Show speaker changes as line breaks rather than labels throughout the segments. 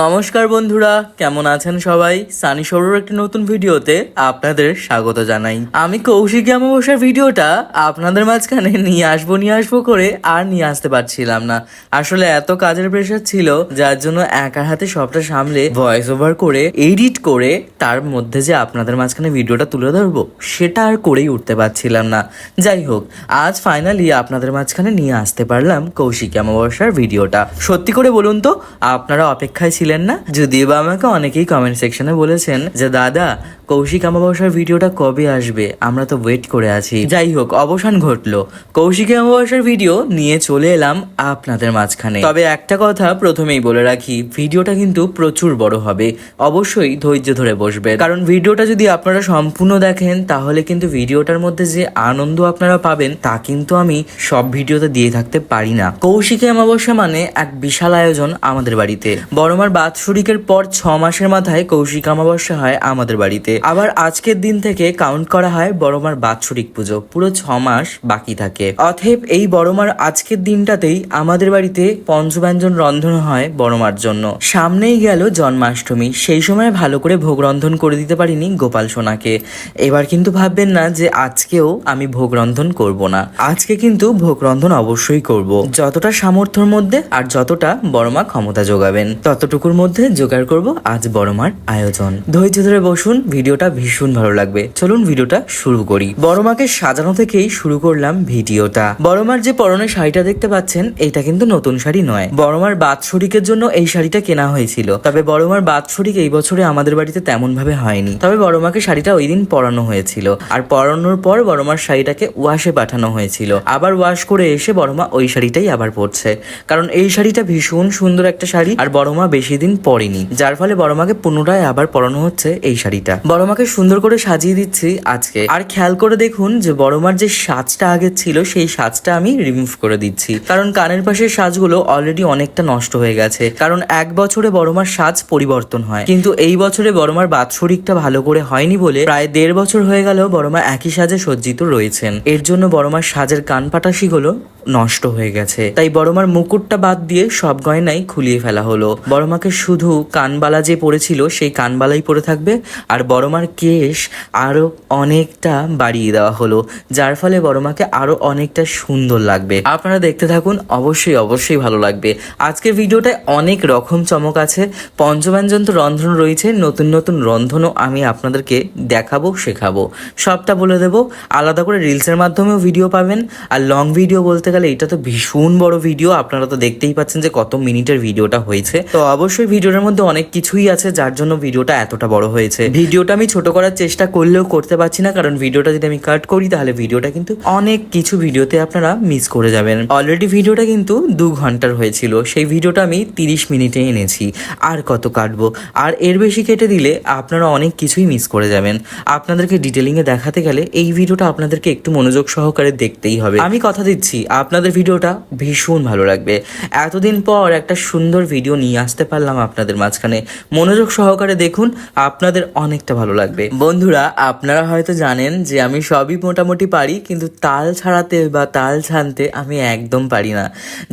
নমস্কার বন্ধুরা, কেমন আছেন সবাই? সানি সরুর একটি নতুন ভিডিওতে আপনাদের স্বাগত জানাই। আমি কৌশিক অমাবস্যার ভিডিওটা আপনাদের মাঝখানে নিয়ে আসব নিয়ে আসব করে আর নিয়ে আসতে পারছিলাম না। আসলে এত কাজের প্রেশার ছিল, যার জন্য একা হাতে সবটা সামলে ভয়েস ওভার করে এডিট করে তার মধ্যে যে আপনাদের মাঝখানে ভিডিওটা তুলে ধরবো, সেটা আর করেই উঠতে পারছিলাম না। যাই হোক, আজ ফাইনালি আপনাদের মাঝখানে নিয়ে আসতে পারলাম কৌশিক অমাবস্যার ভিডিওটা। সত্যি করে বলুন তো, আপনারা অপেক্ষায় ছিলেন না? যদিও বা আমাকে অনেকেই কমেন্ট সেকশনে বলেছেন যে, দাদা, কৌশিক অমাবস্যার ভিডিওটা কবে আসবে? আমরা তো ওয়েট করে আছি। যাই হোক, অবসান ঘটলো। কৌশিক অমাবস্যার ভিডিও নিয়ে চলে এলাম আপনাদের মাঝখানে। তবে একটা কথা প্রথমেই বলে রাখি ভিডিওটা কিন্তু প্রচুর বড় হবে। অবশ্যই ধৈর্য ধরে বসবে। কারণ ভিডিওটা যদি আপনারা সম্পূর্ণ দেখেন, তাহলে কিন্তু ভিডিওটার মধ্যে যে আনন্দ আপনারা পাবেন, তা কিন্তু আমি সব ভিডিওতে দিয়ে থাকতে পারি না। কৌশিকী অমাবস্যা মানে এক বিশাল আয়োজন আমাদের বাড়িতে। বড়মার বাৎসরিকের পর ছ মাসের মাথায় কৌশিক অমাবস্যা হয় আমাদের বাড়িতে। আবার আজকের দিন থেকে কাউন্ট করা হয় বড়মার বাৎসরিক পুজো। পুরো ছ মাস বাকি থাকে। অতএব এই বড়মার আজকের দিনটাতেই আমাদের বাড়িতে পঞ্চব্যঞ্জন রন্ধন হয় বড়মার জন্য। সামনেই গেল জন্মাষ্টমী। সেই সময় ভালো করে ভোগ রন্ধন করে দিতে পারিনি গোপাল সোনাকে। এবার কিন্তু ভাববেন না যে আজকেও আমি ভোগ রন্ধন করব না। আজকে কিন্তু ভোগ রন্ধন অবশ্যই করব। যতটা সামর্থ্যর মধ্যে আর যতটা বড়মা ক্ষমতা যোগাবেন ততটুকুর মধ্যে জোগাড় করব আজ বড়মার আয়োজন। ধৈর্য ধরে বসুন, ভিডিওটা ভীষণ ভালো লাগবে। চলুন ভিডিওটা শুরু করি। বড়মাকে সাজানো থেকেই শুরু করলাম ভিডিওটা। বড়মার যে পরনে শাড়িটা দেখতে পাচ্ছেন, এটা কিন্তু নতুন শাড়ি নয়। বড়মার বাৎসরিকের জন্য এই শাড়িটা কেনা হয়েছিল। তবে বড়মার বাৎসরিক এই বছরে আমাদের বাড়িতে তেমন ভাবে হয়নি। তবে বড়মাকে শাড়িটা ওই দিন পরানো হয়েছিল। আর পরানোর পর বড়মার শাড়িটাকে ওয়াশে পাঠানো হয়েছিল। আবার ওয়াশ করে এসে বড়মা ওই শাড়িটাই আবার পরছে। কারণ এই শাড়িটা ভীষণ সুন্দর একটা শাড়ি, আর বড়মা বেশি দিন পরেনি, যার ফলে বড়মাকে পুনরায় আবার পরানো হচ্ছে এই শাড়িটা। বড়মাকে সুন্দর করে সাজিয়ে দিচ্ছি আজকে। আর খেয়াল করে দেখুন যে বড়মার যে সাজটা আগে ছিল, সেই সাজটা আমি রিমুভ করে দিচ্ছি। কারণ কানের পাশের সাজগুলো অলরেডি অনেকটা নষ্ট হয়ে গেছে। কারণ এক বছরে বড়মার সাজ পরিবর্তন হয়। কিন্তু এই বছরে বড়মার বাৎসরিকটা ভালো করে হয়নি বলে প্রায় দেড় বছর হয়ে গেল বড়মা একই সাজে সজ্জিত রয়েছেন। এর জন্য বড়মার সাজের কান পাটাশিগুলো নষ্ট হয়ে গেছে। তাই বড়মার মুকুটটা বাদ দিয়ে সব গয়নাই খুলিয়ে ফেলা হলো। বড়মাকে শুধু কানবালা যে পড়েছিল, সেই কানবালাই পরে থাকবে। আর বড়মার কেশ আরও অনেকটা বাড়িয়ে দেওয়া হলো, যার ফলে বড়মাকে আরও অনেকটা সুন্দর লাগবে। আপনারা দেখতে থাকুন, অবশ্যই অবশ্যই ভালো লাগবে। আজকের ভিডিওটায় অনেক রকম চমক আছে। পঞ্চব্যঞ্জন তো রন্ধন রয়েছে, নতুন নতুন রন্ধনও আমি আপনাদেরকে দেখাবো, শেখাবো। সবটা বলে দেবো। আলাদা করে রিলসের মাধ্যমেও ভিডিও পাবেন, আর লং ভিডিও বলতে গেলে এটা তো ভীষণ বড় ভিডিও আপনারা তো দেখতেই পাচ্ছেন যে কত মিনিটের ভিডিওটা হয়েছে। তো অবশ্যই ভিডিওটার মধ্যে অনেক কিছুই আছে যার জন্য ভিডিওটা এতটা বড় হয়েছে। ভিডিওটা আমি ছোট করার চেষ্টা করলেও করতে পারছি না, কারণ ভিডিওটা যদি আমি কাট করি, তাহলে ভিডিওটা কিন্তু অনেক কিছু ভিডিওতে আপনারা মিস করে যাবেন। অলরেডি ভিডিওটা কিন্তু দু ঘণ্টার হয়েছিল, সেই ভিডিওটা আমি তিরিশ মিনিটে এনেছি। আর কত কাটবো? আর এর বেশি কেটে দিলে আপনারা অনেক কিছুই মিস করে যাবেন। আপনাদেরকে ডিটেলিংয়ে দেখাতে গেলে এই ভিডিওটা আপনাদেরকে একটু মনোযোগ সহকারে দেখতেই হবে। আমি কথা দিচ্ছি আপনাদের ভিডিওটা ভীষণ ভালো লাগবে। এতদিন পর একটা সুন্দর ভিডিও নিয়ে আসতে পারলাম আপনাদের মাঝখানে। মনোযোগ সহকারে দেখুন, আপনাদের অনেকটা ভালো লাগবে। বন্ধুরা, আপনারা হয়তো জানেন যে আমি সবই মোটামুটি পারি, কিন্তু তাল ছাড়াতে বা তাল ছানতে আমি একদম পারি না।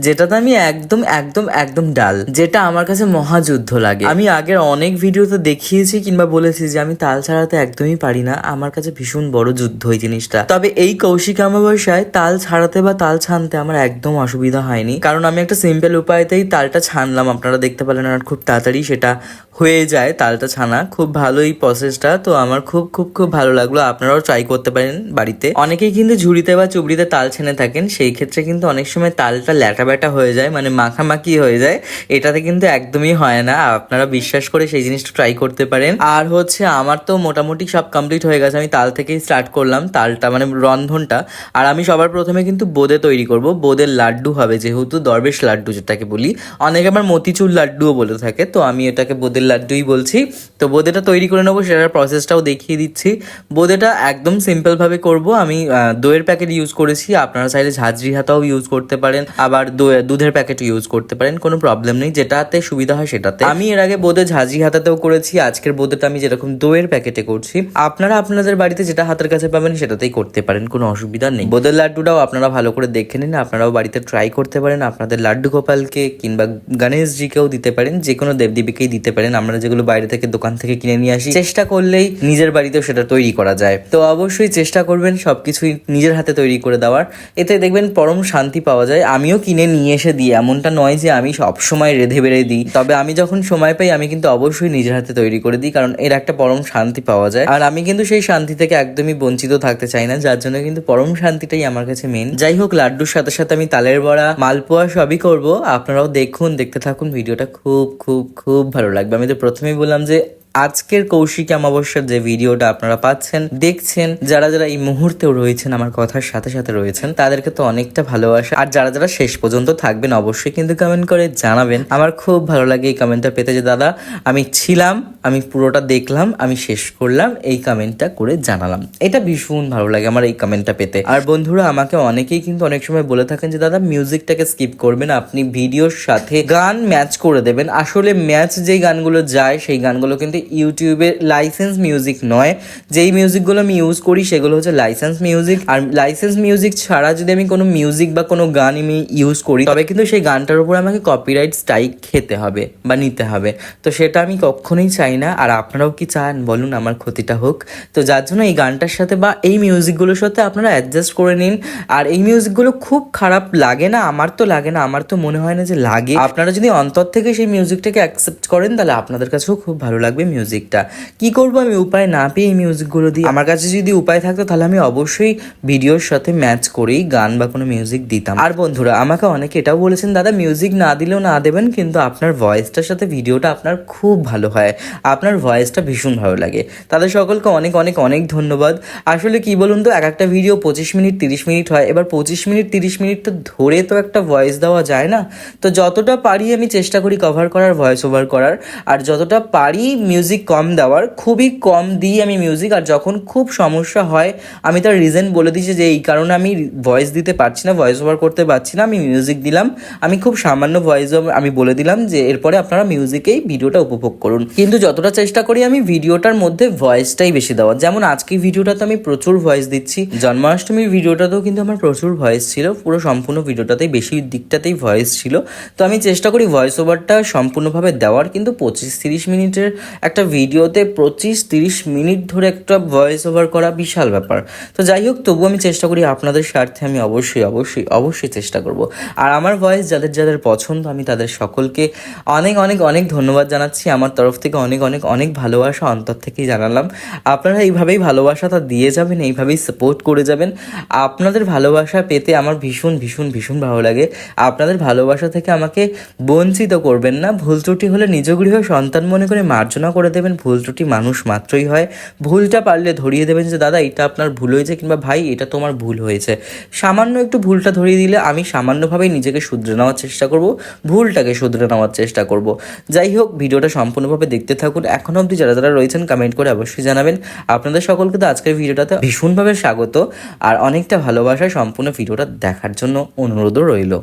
যেটাতে আমি একদম একদম একদম ডাল, যেটা আমার কাছে মহাযুদ্ধ লাগে। আমি আগের অনেক ভিডিওতে দেখিয়েছি কিংবা বলেছি যে আমি তাল ছাড়াতে একদমই পারি না। আমার কাছে ভীষণ বড় যুদ্ধ এই জিনিসটা। তবে এই কৌশিক অমাবস্যায় তাল ছাড়াতে বা তাল ছানতে আমার একদম অসুবিধা হয়নি। কারণ আমি একটা সিম্পল উপায়তেই তালটা ছানলাম। আপনারা দেখতে পেলেন আর খুব তাড়াতাড়ি সেটা হয়ে যায় তালটা ছানা। খুব ভালো এই প্রসেসটা তো আমার খুব খুব খুব ভালো লাগল। আপনারাও ট্রাই করতে পারেন বাড়িতে। অনেকেই কিন্তু ঝুড়িতে বা চুবড়িতে তাল ছেনে থাকেন। সেই ক্ষেত্রে কিন্তু অনেক সময় তালটা ল্যাটা ব্যাটা হয়ে যায় মানে মাখামাখি হয়ে যায়। এটাতে কিন্তু একদমই হয় না। আপনারা বিশ্বাস করে সেই জিনিসটা ট্রাই করতে পারেন। আর হচ্ছে আমার তো মোটামুটি সব কমপ্লিট হয়ে গেছে। আমি তাল থেকেই স্টার্ট করলাম তালটা মানে রন্ধনটা। আর আমি সবার প্রথমে কিন্তু বোঁদে তৈরি করব, বোঁদের লাড্ডু হবে যেহেতু, দরবেশ লাড্ডু যেটাকে বলি। অনেকে আবার মতিচুর লাড্ডুও বলে থাকে, তো আমি এটাকে বোঁদের লাড্ডুই বলছি। তো বোঁদেটা তৈরি করে নেব, সেটার প্রসেসটাও দেখিয়ে দিচ্ছি। বোঁদেটা একদম সিম্পলভাবে করব, আমি দইয়ের প্যাকেট ইউজ করেছি, আপনারা চাইলে ঝাঁঝরি হাতাও ইউজ করতে পারেন, আবার দুধের প্যাকেট ইউজ করতে পারেন, কোনো প্রবলেম নেই, যেটাতে সুবিধা হয় সেটাতে। আমি এর আগে বোঁদে ঝাঁঝরি হাতাতেও করেছি, আজকের বোঁদেটা আমি যেরকম দইয়ের প্যাকেটে করছি, আপনারা আপনাদের বাড়িতে যেটা হাতের কাছে পাবেন সেটাতেই করতে পারেন, কোনো অসুবিধা নেই। বোঁদের লাড্ডুটাও আপনারা ভালো করে দেখে নিন, আপনারাও বাড়িতে ট্রাই করতে পারেন, আপনাদের লাড্ডু গোপালকে কিংবা গণেশজিকেও দিতে পারেন যে কোনো দেবদেবীকেই দিতে পারেন। আমরা যেগুলো বাইরে থেকে দোকান থেকে কিনে নিয়ে আসি, চেষ্টা করলেই নিজের বাড়িতেও সেটা তৈরি করা যায়। তো অবশ্যই চেষ্টা করবেন সব কিছুই নিজের হাতে তৈরি করে দেওয়ার। এতে দেখবেন পরম শান্তি পাওয়া যায়। আমিও কিনে নিয়ে এসে দিই, এমনটা নয় যে আমি সবসময় রেধে বেড়ে দিই। তবে আমি যখন সময় পাই, আমি কিন্তু অবশ্যই নিজের হাতে তৈরি করে দিই, কারণ এর একটা পরম শান্তি পাওয়া যায়। আর আমি কিন্তু সেই শান্তি থেকে একদমই বঞ্চিত থাকতে চাই না, যার জন্য কিন্তু পরম শান্তিটাই আমার কাছে মেন যাই হোক সাথে সাথে আমি তালের বড়া, মালপোয়া সবই করব। আপনারাও দেখুন, দেখতে থাকুন। ভিডিওটা খুব খুব খুব ভালো লাগবে। আমি তো প্রথমেই বললাম যে আজকের কৌশিক অমাবস্যার যে ভিডিওটা আপনারা পাচ্ছেন, দেখছেন, যারা যারা এই মুহূর্তেও রয়েছেন, আমার কথার সাথে সাথে রয়েছেন, তাদেরকে তো অনেকটা ভালোবাসা। আর যারা যারা শেষ পর্যন্ত থাকবেন, অবশ্যই কিন্তু কমেন্ট করে জানাবেন। আমার খুব ভালো লাগে এই কমেন্টটা পেতে যে, দাদা, আমি ছিলাম, আমি পুরোটা দেখলাম, আমি শেষ করলাম, এই কমেন্টটা করে জানালাম। এটা ভীষণ ভালো লাগে আমার এই কমেন্টটা পেতে। আর বন্ধুরা, আমাকে অনেকেই কিন্তু অনেক সময় বলে থাকেন যে, দাদা মিউজিকটাকে স্কিপ করবেন, আপনি ভিডিওর সাথে গান ম্যাচ করে দেবেন। আসলে ম্যাচ যেই গানগুলো যায়, সেই গানগুলো কিন্তু ইউটিউবে লাইসেন্স মিউজিক নয়, যেই মিউজিকগুলো আমি ইউজ করি সেগুলো হচ্ছে লাইসেন্স মিউজিক আর লাইসেন্স মিউজিক ছাড়া যদি আমি কোনো মিউজিক বা কোনো গান আমি ইউজ করি, তবে কিন্তু সেই গানটার উপর আমাকে কপিরাইট স্ট্রাইক খেতে হবে বা নিতে হবে। তো সেটা আমি কখনোই চাই না। আর আপনারাও কি চান? বলুন, আমার ক্ষতিটা হোক। তো যার জন্য এই গানটার সাথে বা এই মিউজিকগুলোর সাথে আপনারা অ্যাডজাস্ট করে নিন। আর এই মিউজিকগুলো খুব খারাপ লাগে না, আমার তো লাগে না, আমার তো মনে হয় না যে লাগে। আপনারা যদি অন্তর থেকে সেই মিউজিকটাকে অ্যাকসেপ্ট করেন, তাহলে আপনাদের কাছেও খুব ভালো লাগবে। মিউজিকটা কি করব আমি উপায় না পেয়ে এই মিউজিকগুলো দিই আমার কাছে যদি উপায় থাকতো, তাহলে আমি অবশ্যই ভিডিওর সাথে ম্যাচ করেই গান বা কোনো মিউজিক দিতাম। আর বন্ধুরা, আমাকে অনেকে এটাও বলেছেন, দাদা মিউজিক না দিলেও না দেবেন, কিন্তু আপনার ভয়েসটার সাথে ভিডিওটা আপনার খুব ভালো হয়। আপনার ভয়েসটা ভীষণ ভালো লাগে। তাদের সকলকে অনেক অনেক অনেক ধন্যবাদ। আসলে কি বলুন তো, এক একটা ভিডিও পঁচিশ মিনিট, তিরিশ মিনিট হয়। এবার পঁচিশ মিনিট, তিরিশ মিনিট তো ধরে তো একটা ভয়েস দেওয়া যায় না। তো যতটা পারি আমি চেষ্টা করি কভার করার ভয়েস ওভার করার। আর যতটা পারি মিউজিক কম দেওয়ার, খুবই কম দিই আমি মিউজিক আর যখন খুব সমস্যা হয়, আমি তার রিজন বলে দিচ্ছি যে, এই কারণে আমি ভয়েস দিতে পারছি না ভয়েস ওভার করতে পারছি না, আমি মিউজিক দিলাম। আমি খুব সামান্য ভয়েস আমি বলে দিলাম যে, এরপরে আপনারা মিউজিকেই ভিডিওটা উপভোগ করুন। কিন্তু যতটা চেষ্টা করি আমি ভিডিওটার মধ্যে ভয়েসটাই বেশি দেওয়ার। যেমন আজকে ভিডিওটাতে আমি প্রচুর ভয়েস দিচ্ছি। জন্মাষ্টমীর ভিডিওটাতেও কিন্তু আমার প্রচুর ভয়েস ছিল, পুরো সম্পূর্ণ ভিডিওটাতেই বেশি দিকটাতেই ভয়েস ছিল। তো আমি চেষ্টা করি ভয়েস ওভারটা সম্পূর্ণভাবে দেওয়ার, কিন্তু পঁচিশ তিরিশ মিনিটের একটা ভিডিওতে পঁচিশ তিরিশ মিনিট ধরে একটা ভয়েস ওভার করা বিশাল ব্যাপার। তো যাই হোক তবু আমি চেষ্টা করি আপনাদের স্বার্থে আমি অবশ্যই অবশ্যই অবশ্যই চেষ্টা করব। আর আমার ভয়েস যাদের যাদের পছন্দ, আমি তাদের সকলকে অনেক অনেক অনেক ধন্যবাদ জানাচ্ছি। আমার তরফ থেকে অনেক অনেক অনেক ভালোবাসা অন্তর থেকেই জানালাম। আপনারা এইভাবেই ভালোবাসাটা দিয়ে যাবেন, এইভাবেই সাপোর্ট করে যাবেন। আপনাদের ভালোবাসা পেতে আমার ভীষণ ভীষণ ভীষণ ভালো লাগে। আপনাদের ভালোবাসা থেকে আমাকে বঞ্চিত করবেন না। ভুল ত্রুটি হলে নিজ গৃহ সন্তান মনে করে মার্জনা করে দেবেন, ভুল ত্রুটি মানুষ মাত্রই হয়। ভুলটা পারলে ধরিয়ে দেবেন যে, দাদা, এটা আপনার ভুল হয়েছে কিংবা ভাই, এটা তোমার ভুল হয়েছে। সামান্য একটু ভুলটা ধরিয়ে দিলে আমি সামান্যভাবেই নিজেকে শুধরে নেওয়ার চেষ্টা করব, ভুলটাকে শুধরে নেওয়ার চেষ্টা করব। যাই হোক, ভিডিওটা সম্পূর্ণভাবে দেখতে থাকুন। এখন অবধি যারা যারা রয়েছেন কমেন্ট করে অবশ্যই জানাবেন। আপনাদের সকলকে তো আজকের ভিডিওটাতে ভীষণভাবে স্বাগত, আর অনেকটা ভালোবাসায় সম্পূর্ণ ভিডিওটা দেখার জন্য অনুরোধও রইল।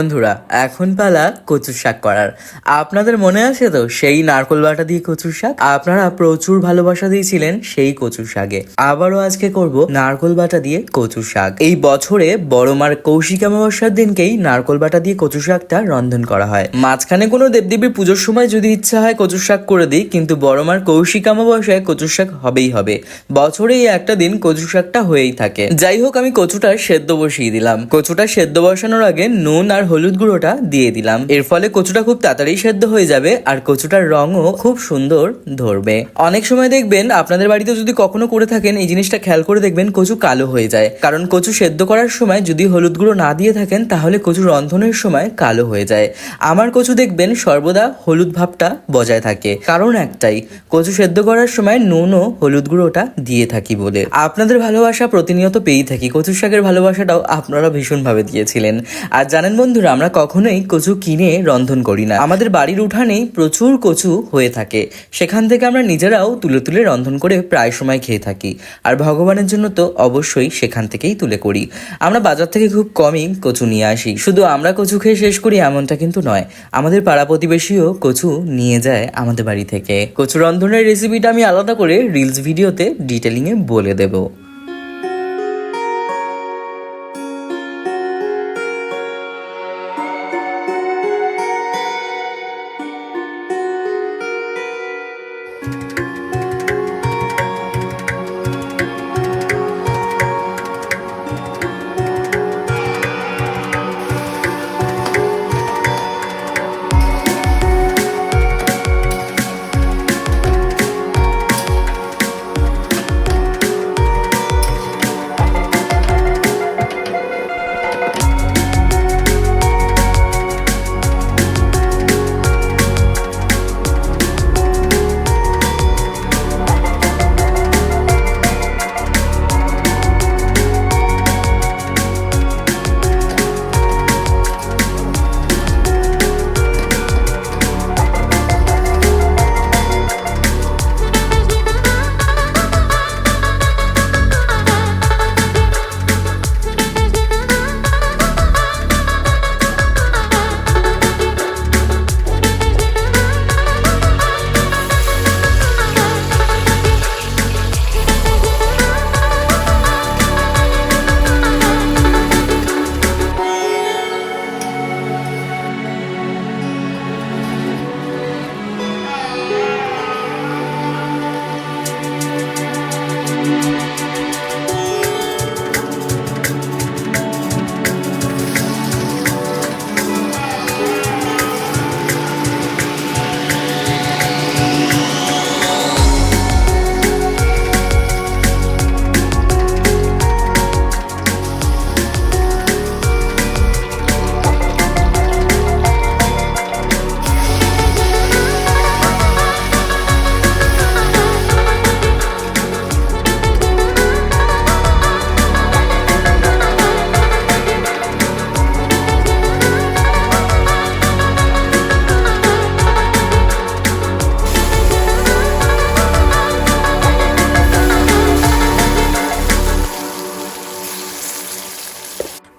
বন্ধুরা, এখন পালা কচুর শাক করার। আপনাদের মনে আছে তো, সেই নারকোল বাটা দিয়ে কচুর শাক? আপনারা প্রচুর ভালোবাসা দিয়েছিলেন সেই কচুর শাকে। আবারও আজকে করব নারকোল বাটা দিয়ে কচুর শাক। এই বছরে বড় মার কৌশিক অমাবস্যার দিনকেই নারকোল বাটা দিয়ে কচুর শাকটা রন্ধন করা হয়। মাঝখানে কোনো দেবদেবীর পুজোর সময় যদি ইচ্ছা হয় কচুর শাক করে দিই, কিন্তু বড় মার কৌশিক অমাবস্যায় কচুর শাক হবেই হবে। বছরে এই একটা দিন কচুর শাকটা হয়েই থাকে। যাই হোক, আমি কচুটা সেদ্ধ বসিয়ে দিলাম। কচুটা সেদ্ধ বসানোর আগে নুন আর হলুদ গুঁড়োটা দিয়ে দিলাম। এর ফলে কচুটা খুব তাড়াতাড়ি সেদ্ধ হয়ে যাবে আর কচুটার রঙও খুব সুন্দর ধরবে। অনেক সময় দেখবেন আপনাদের বাড়িতে যদি কখনো করে থাকেন, এই জিনিসটা খেয়াল করে দেখবেন কচু কালো হয়ে যায়। কারণ কচু সেদ্ধ করার সময় যদি হলুদ গুঁড়ো না দিয়ে থাকেন, তাহলে কচু রন্ধনের সময় কালো হয়ে যায়। আমার কচু দেখবেন সর্বদা হলুদ ভাবটা বজায় থাকে। কারণ একটাই, কচু সেদ্ধ করার সময় নুন ও হলুদ গুঁড়োটা দিয়ে থাকি বলে। আপনাদের ভালোবাসা প্রতিনিয়ত পেয়েই থাকি। কচু শাকের ভালোবাসাটাও আপনারা ভীষণভাবে দিয়েছিলেন। আর জানেন বন্ধুরা, আমরা কখনোই কচু কিনে রন্ধন করি না। আমাদের বাড়ির উঠানেই প্রচুর কচু হয়ে থাকে। সেখান থেকে আমরা নিজেরাও তুলে তুলে রন্ধন করে প্রায় সময় খেয়ে থাকি। আর ভগবানের জন্য তো অবশ্যই সেখান থেকেই তুলে করি। আমরা বাজার থেকে খুব কমই কচু নিয়ে আসি। শুধু আমরা কচু খেয়ে শেষ করি এমনটা কিন্তু নয়। আমাদের পাড়া প্রতিবেশীও কচু নিয়ে যায় আমাদের বাড়ি থেকে। কচু রন্ধনের রেসিপিটা আমি আলাদা করে রিলস ভিডিওতে ডিটেলিংয়ে বলে দেবো।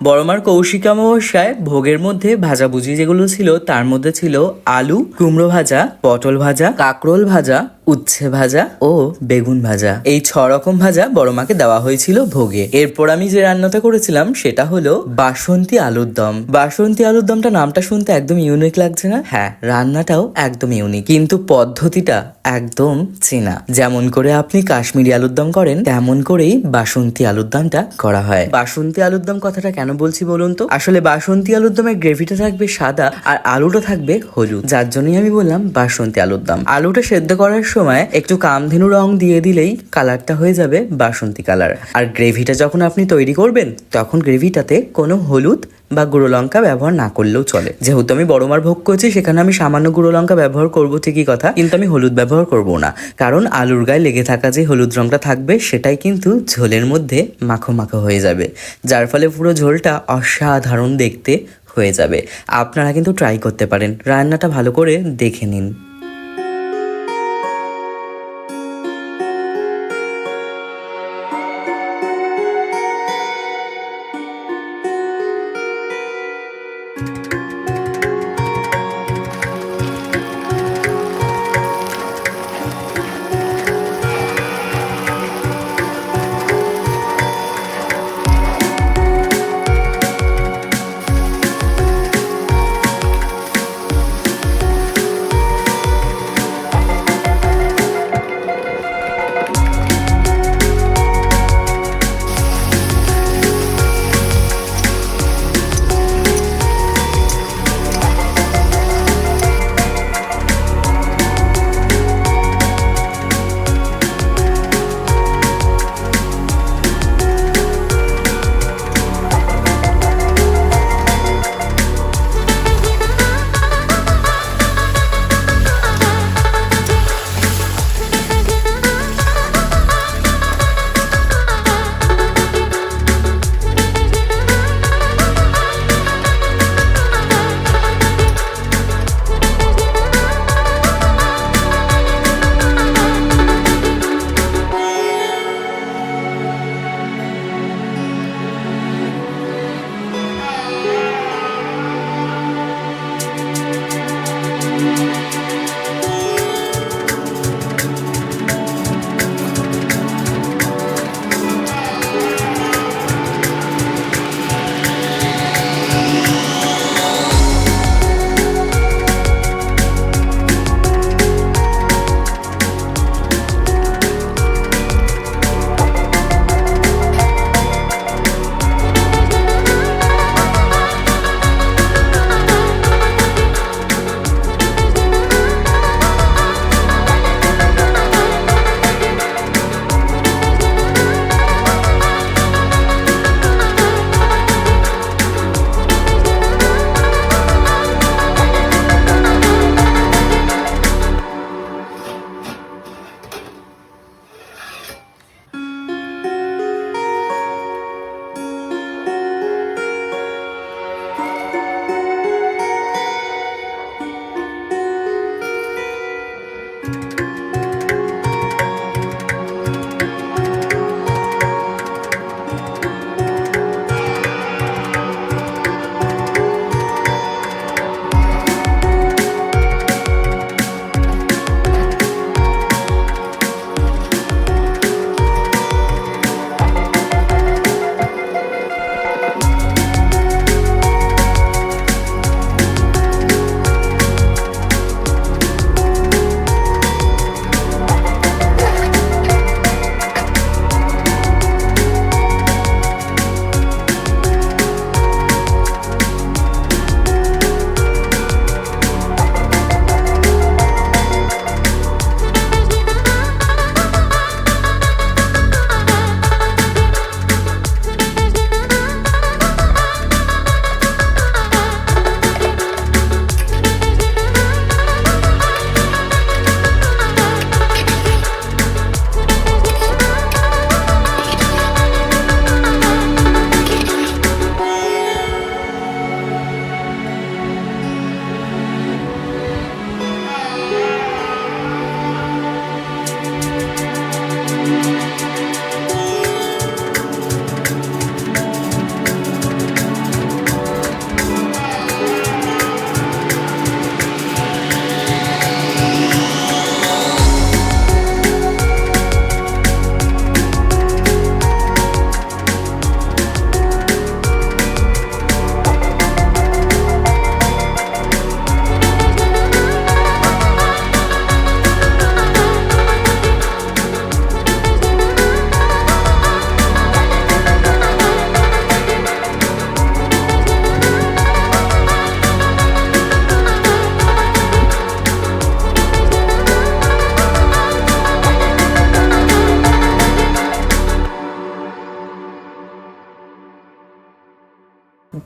বড়মার কৌশিক অমাবস্যায় ভোগের মধ্যে ভাজাভুজি যেগুলো ছিল, তার মধ্যে ছিল আলু, কুমড়ো ভাজা, পটল ভাজা, কাকরোল ভাজা উচ্ছে ভাজা ও বেগুন ভাজা। এই ছ রকম ভাজা বড়মাকে দেওয়া হয়েছিল ভোগে। এরপর আমি যে রান্নাটা করেছিলাম, সেটা হলো বাসন্তী আলুর দম। বাসন্তী আলুর দমটা নামটা শুনতে একদম ইউনিক লাগছে না? হ্যাঁ রান্নাটাও একদম ইউনিক কিন্তু পদ্ধতিটা একদম চেনা। যেমন করে আপনি কাশ্মীরি আলুর দম করেন, তেমন করেই বাসন্তী আলুর দমটা করা হয়। বাসন্তী আলুর দম কথাটা কেন বলছি বলুন তো? আসলে বাসন্তী আলুর দমের গ্রেভিটা থাকবে সাদা আর আলুটা থাকবে হলুদ। যার জন্যই আমি বললাম বাসন্তী আলুর দম। আলুটা সেদ্ধ করার সময় একটু কামধেনু রং দিয়ে দিলেই কালারটা হয়ে যাবে বাসন্তী কালার। আর গ্রেভিটা যখন আপনি তৈরি করবেন, তখন গ্রেভিটাতে কোনো হলুদ বা গুঁড়ো লঙ্কা ব্যবহার না করলেও চলে। যেহেতু আমি বড় মার ভোগ করছি, সেখানে আমি সামান্য গুঁড়ো লঙ্কা ব্যবহার করব ঠিকই কথা, কিন্তু আমি হলুদ ব্যবহার করব না। কারণ আলুর গায়ে লেগে থাকা যে হলুদ রঙটা থাকবে, সেটাই কিন্তু ঝোলের মধ্যে মাখো মাখো হয়ে যাবে। যার ফলে পুরো ঝোলটা অসাধারণ দেখতে হয়ে যাবে। আপনারা কিন্তু ট্রাই করতে পারেন। রান্নাটা ভালো করে দেখে নিন।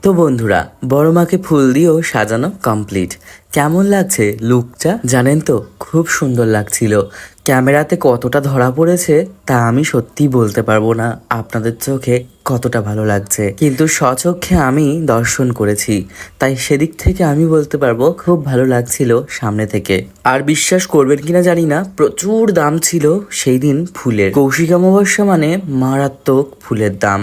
তো বন্ধুরা, বড় মাকে ফুল দিয়েও সাজানো কমপ্লিট কেমন লাগছে লুকটা জানেন তো? খুব সুন্দর লাগছিল। ক্যামেরাতে কতটা ধরা পড়েছে তা আমি সত্যি বলতে পারব না। আপনাদের চোখে কতটা ভালো লাগছে। কিন্তু স্বচক্ষে আমি দর্শন করেছি। তাই সেদিক থেকে আমি বলতে পারব, খুব ভালো লাগছিল সামনে থেকে। আর বিশ্বাস করবেন কিনা জানি না, প্রচুর দাম ছিল সেই দিন ফুলের। কৌশিক অমাবস্যা মানে মারাত্মক ফুলের দাম।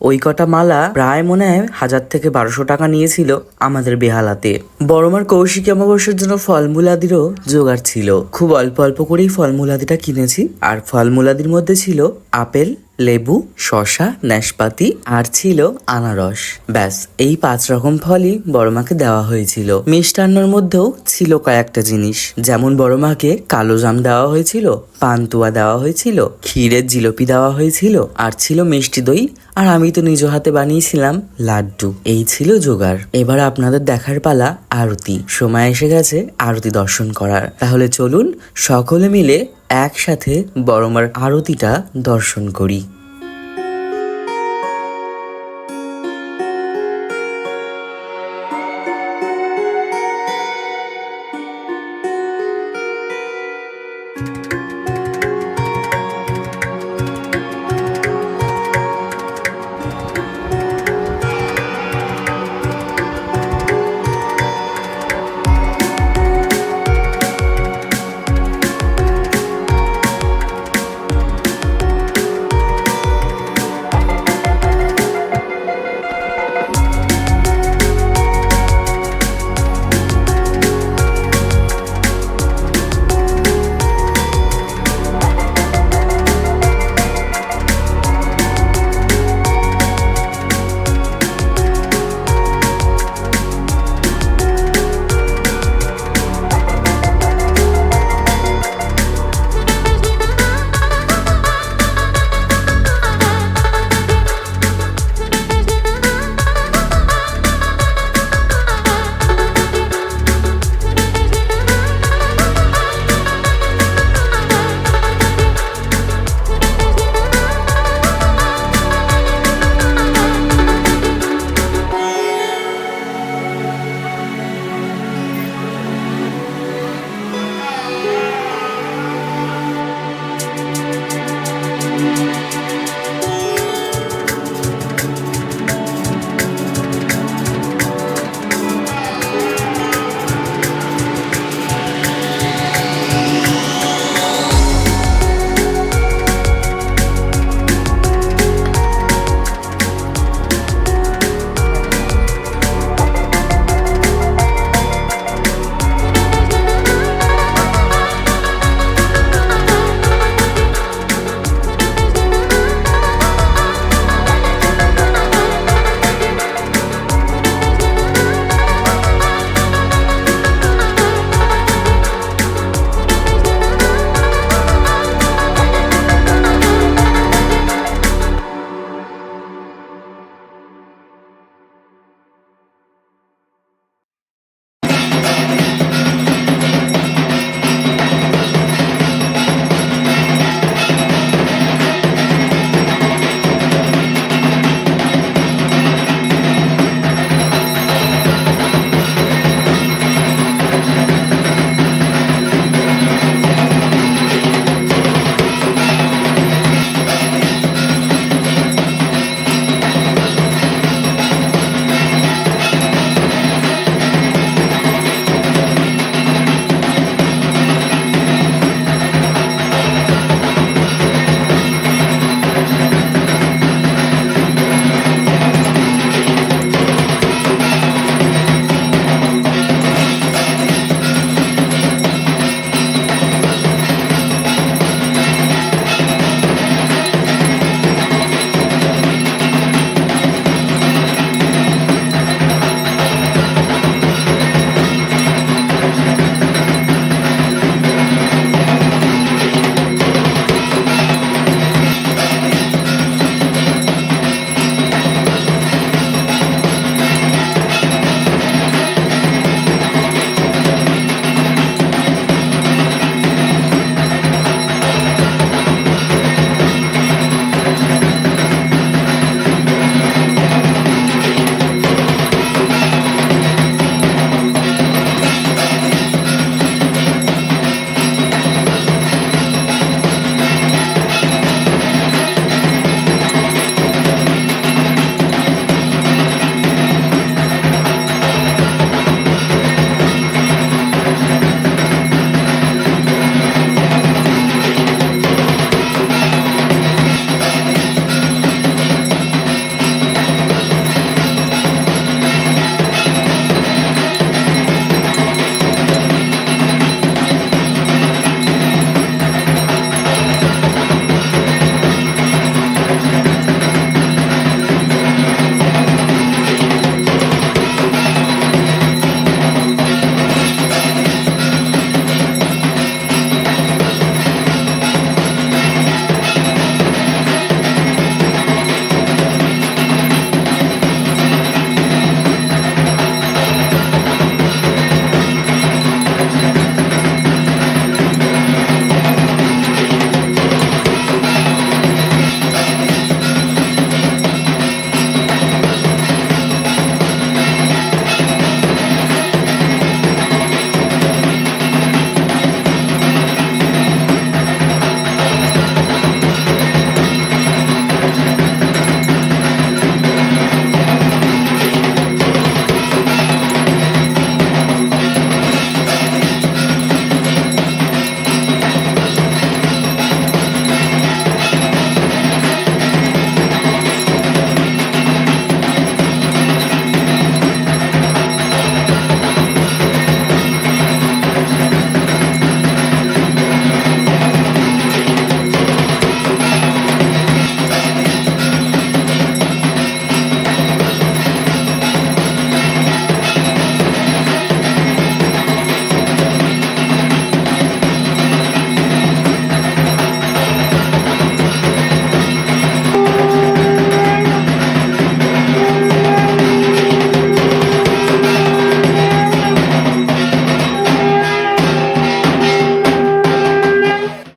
ওই কটা মালা প্রায় মনে হয় হাজার থেকে বারোশো টাকা নিয়েছিল আমাদের বেহালাতে। বড়মার কৌশিক অমাবস্যার জন্য ফলমূলাদিরও জোগাড় ছিল। খুব অল্প অল্প করেই ফলমূলাদিটা কিনেছি। আর ফলমূলাদির মধ্যে ছিল আপেল লেবু শশা নাশপাতি আর ছিল আনারস। ব্যাস, এই পাঁচ রকম ফলই বড়মাকে দেওয়া হয়েছিল। মিষ্টান্নর মধ্যেও ছিল কয়েকটা জিনিস। যেমন বড়মাকে কালো জাম দেওয়া হয়েছিল পান্তুয়া দেওয়া হয়েছিল, ক্ষীরের জিলিপি দেওয়া হয়েছিল, আর ছিল মিষ্টি দই, আর আমি তো নিজ হাতে বানিয়েছিলাম লাড্ডু। এই ছিল জোগাড়। এবার আপনাদের দেখার পালা আরতি। সময় এসে গেছে আরতি দর্শন করার। তাহলে চলুন সকলে মিলে একসাথে বড়মার আরতিটা দর্শন করি।